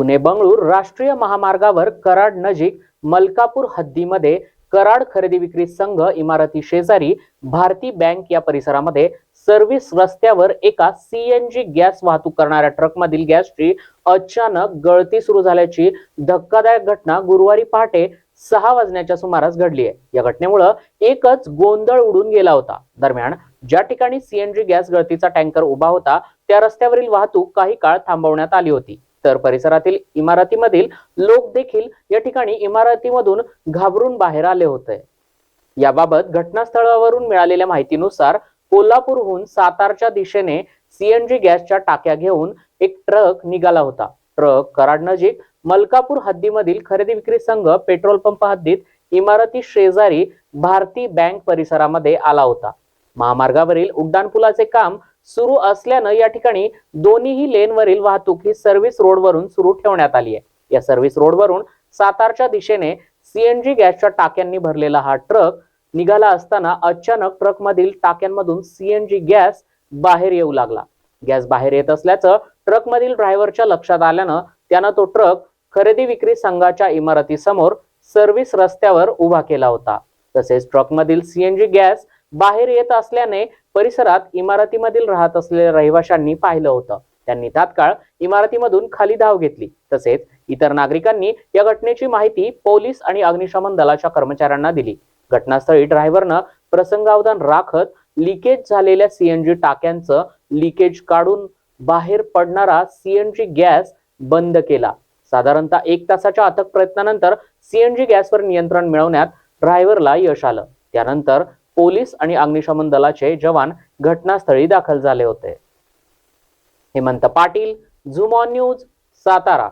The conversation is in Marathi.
पुणे बंगळूर राष्ट्रीय महामार्गावर कराड नजीक मलकापूर हद्दीमध्ये कराड खरेदी विक्री संघ इमारती शेजारी भारती बँक या परिसरामध्ये सर्व्हिस रस्त्यावर एका सीएनजी गॅस वाहतूक करणाऱ्या ट्रकमधील गॅसची अचानक गळती सुरू झाल्याची धक्कादायक घटना गुरुवारी पहाटे सहा वाजण्याच्या सुमारास घडली आहे. या घटनेमुळं एकच गोंधळ उडून गेला होता. दरम्यान ज्या ठिकाणी सीएनजी गॅस गळतीचा टँकर उभा होता त्या रस्त्यावरील वाहतूक काही काळ थांबवण्यात आली होती. तर परिसरातील इमारतीमधील लोक देखील या ठिकाणी इमारतीमधून घाबरून बाहेर आले होते. याबाबत घटनास्थळावरून मिळालेल्या माहितीनुसार कोल्हापूरहून सातारच्या दिशेने सीएनजी गॅसच्या टाक्या घेऊन एक ट्रक निघाला होता. ट्रक कराड नजीक मलकापूर हद्दीमधील खरेदी विक्री संघ पेट्रोल पंप हद्दीत इमारती शेजारी भारती बँक परिसरामध्ये आला होता. महामार्गावरील उड्डाणपुलाचे काम सुरू असल्यानं या ठिकाणी दोन्हीही लेनवरील वाहतूक ही सर्व्हिस रोडवरून सुरू ठेवण्यात आली आहे. या सर्व्हिस रोडवरून सातारच्या दिशेने सीएनजी गॅसच्या टाक्यांनी भरलेला हा ट्रक निघाला असताना अचानक ट्रकमधील टाक्यांमधून सीएनजी गॅस बाहेर येऊ लागला. गॅस बाहेर येत असल्याचं ट्रकमधील ड्रायव्हरच्या लक्षात आल्यानं त्यानं तो ट्रक खरेदी विक्री संघाच्या इमारतीसमोर सर्व्हिस रस्त्यावर उभा केला होता. तसेच ट्रकमधील सीएनजी गॅस बाहेर येत असल्याने परिसरात इमारतीमधील राहत असलेल्या रहिवाशांनी पाहिलं होतं. त्यांनी तात्काळ इमारतीमधून खाली धाव घेतली. तसेच इतर नागरिकांनी या घटनेची माहिती पोलीस आणि अग्निशमन दलाच्या कर्मचाऱ्यांना दिली. घटनास्थळी ड्रायव्हरनं प्रसंगावधान राखत लिकेज झालेल्या सीएनजी टाक्यांचं लिकेज काढून बाहेर पडणारा सीएनजी गॅस बंद केला. साधारणतः एक तासाच्या अथक प्रयत्नानंतर सीएनजी गॅसवर नियंत्रण मिळवण्यात ड्रायव्हरला यश आलं. त्यानंतर पोलीस आणि अग्निशमन दलाचे जवान घटनास्थळी दाखल झाले होते. हेमंत पाटील झुमॉन न्यूज सातारा.